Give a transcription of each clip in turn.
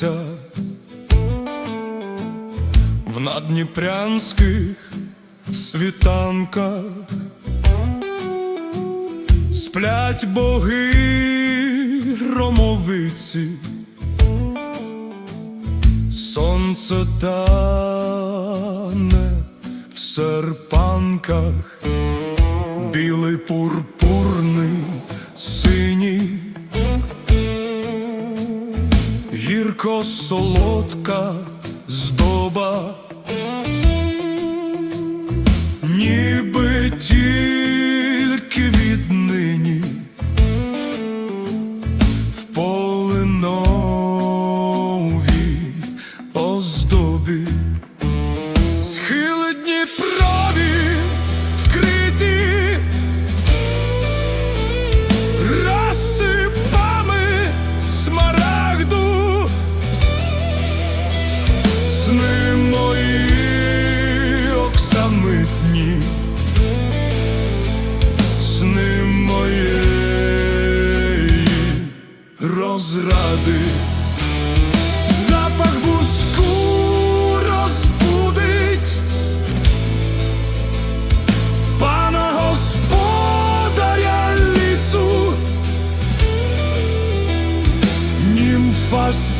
дивився в надніпрянських світанках, сплять боги громовиці, сонце тане в серпанках, білий пурпур. Гірко солодка здоба,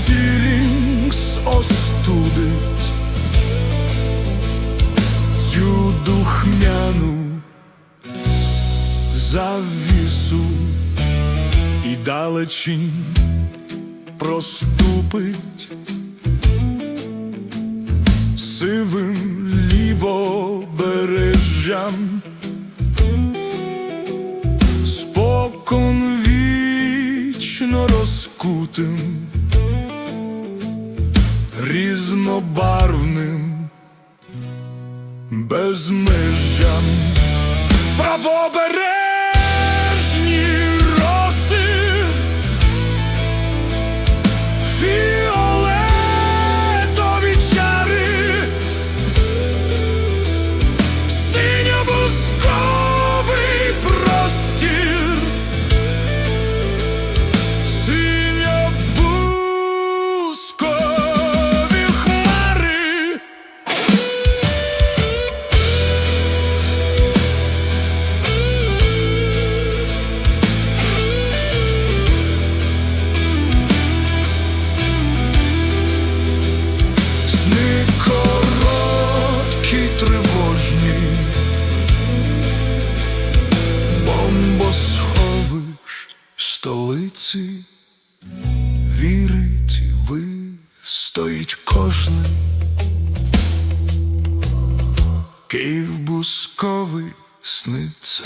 німфа остудить цю духмяну завісу і далечінь проступить сивим лівобережжям, спокон різнобарвним безмежжям правобережні роси. Фіолетові чари, синьо-бусковий столиці, вірить, ви стоїть кожен. Київ бусковий сниться.